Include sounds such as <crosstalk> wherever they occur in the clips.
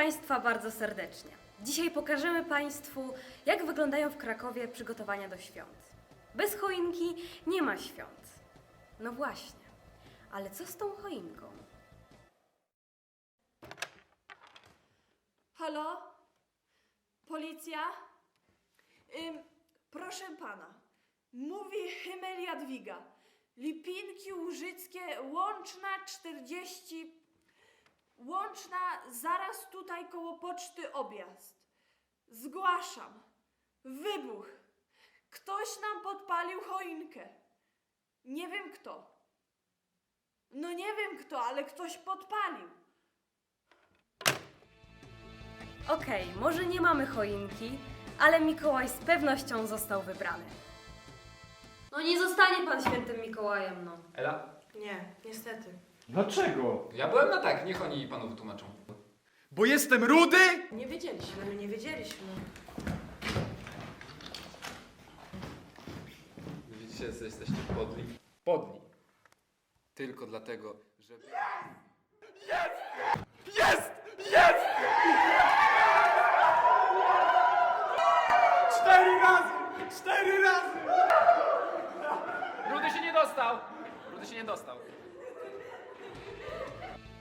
Państwa bardzo serdecznie. Dzisiaj pokażemy Państwu, jak wyglądają w Krakowie przygotowania do świąt. Bez choinki nie ma świąt. No właśnie, ale co z tą choinką? Halo? Policja? Ym, proszę pana, mówi Hymel Jadwiga. Lipinki Łużyckie, Łączna 40... Łączna, zaraz tutaj koło poczty objazd. Zgłaszam. Wybuch. Ktoś nam podpalił choinkę. Nie wiem kto. No nie wiem kto, ale ktoś podpalił. Okej, może nie mamy choinki, ale Mikołaj z pewnością został wybrany. No nie zostanie pan świętym Mikołajem, no. Ela? Nie, niestety. Dlaczego? Ja byłem na tak, niech oni panu wytłumaczą. Bo jestem rudy? Nie wiedzieliśmy, my nie wiedzieliśmy. Widzicie, że jesteście podli. Podli. Tylko dlatego, że... Jest! Jest! Cztery razy! Cztery razy! Rudy się nie dostał! Rudy się nie dostał.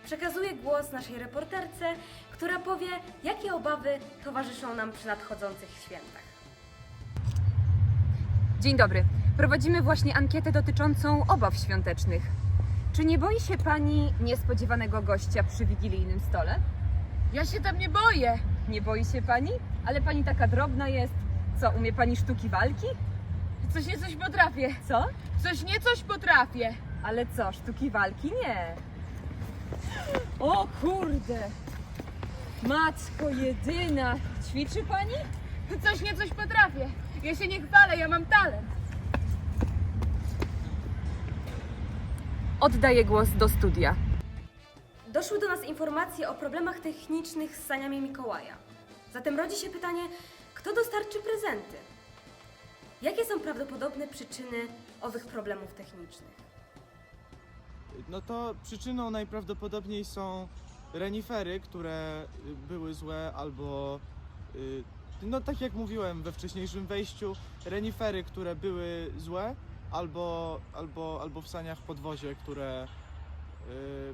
Przekazuję głos naszej reporterce, która powie, jakie obawy towarzyszą nam przy nadchodzących świętach. Dzień dobry. Prowadzimy właśnie ankietę dotyczącą obaw świątecznych. Czy nie boi się pani niespodziewanego gościa przy wigilijnym stole? Ja się tam nie boję. Nie boi się pani? Ale pani taka drobna jest. Co, umie pani sztuki walki? Coś nie coś potrafię. Co? Coś nie coś potrafię. Ale co, sztuki walki? Nie. O kurde! Matko jedyna! Ćwiczy pani? Coś nie coś potrafię. Ja się nie chwalę, ja mam talent. Oddaję głos do studia. Doszły do nas informacje o problemach technicznych z saniami Mikołaja. Zatem rodzi się pytanie, kto dostarczy prezenty? Jakie są prawdopodobne przyczyny owych problemów technicznych? No to przyczyną najprawdopodobniej są renifery, które były złe, albo y, no tak jak mówiłem we wcześniejszym wejściu, renifery, które były złe, albo, albo, albo w saniach podwozie, które y,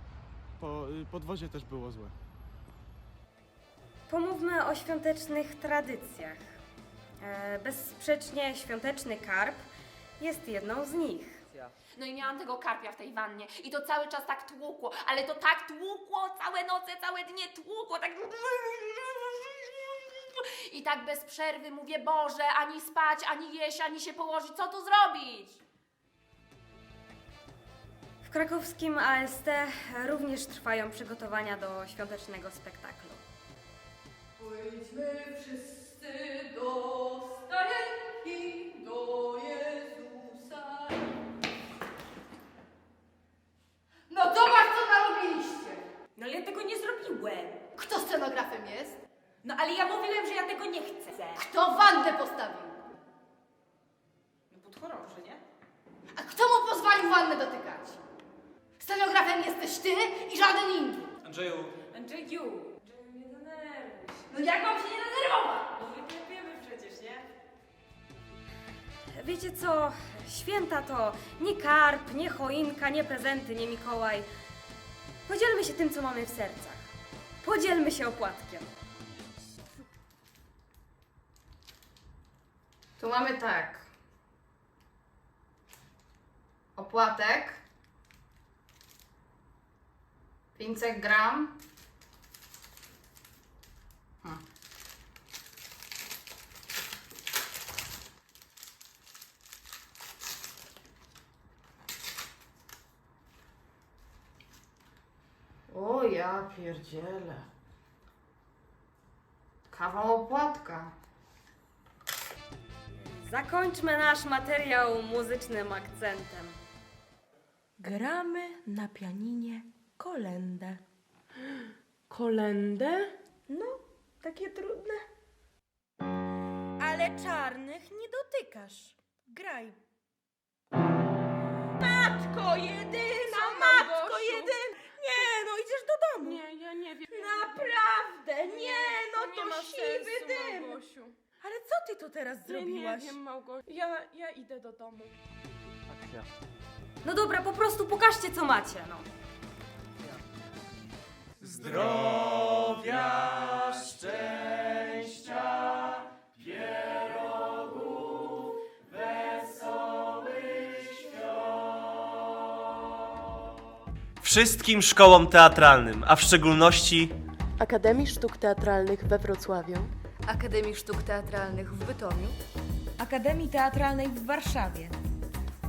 po, y, podwozie też było złe. Pomówmy o świątecznych tradycjach. E, bezsprzecznie świąteczny karp jest jedną z nich. No i miałam tego karpia w tej wannie i to cały czas tak tłukło, ale to tak tłukło, całe noce, całe dnie tłukło, tak... I tak bez przerwy mówię, Boże, ani spać, ani jeść, ani się położyć, co tu zrobić? W krakowskim AST również trwają przygotowania do świątecznego spektaklu. Pójdźmy wszyscy scenografem jest? No ale ja mówiłem, że ja tego nie chcę. Kto wannę postawił? No podchorąży, nie? A kto mu pozwolił wannę dotykać? Scenografem jesteś ty i żaden inny. Andrzeju, Andrzeju. Andrzeju, nie denerwuj się. No jak mam się nie denerwować? No wyklepiemy przecież, nie? Wiecie co? Święta to nie karp, nie choinka, nie prezenty, nie Mikołaj. Podzielmy się tym, co mamy w sercach. Podzielmy się opłatkiem. Tu mamy tak. Opłatek. 500 gram. Hmm. Ja pierdzielę. Kawał opłatka. Zakończmy nasz materiał muzycznym akcentem. Gramy na pianinie kolendę. <gasps> Kolendę? No, takie trudne. Ale czarnych nie dotykasz. Graj. To ma siwy sensu, dym. Małgosiu. Ale co ty tu teraz zrobiłaś? nie wiem, Małgosiu. Ja, ja idę do domu. No dobra, po prostu pokażcie, co macie, no. Zdrowia, szczęścia, pierogów, wesołych Wszystkim szkołom teatralnym, a w szczególności Akademii Sztuk Teatralnych we Wrocławiu. Akademii Sztuk Teatralnych w Bytomiu. Akademii Teatralnej w Warszawie.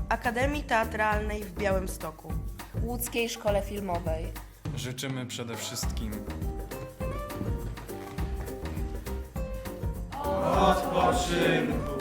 Akademii Teatralnej w Białymstoku. Łódzkiej Szkole Filmowej. Życzymy przede wszystkim odpoczynku.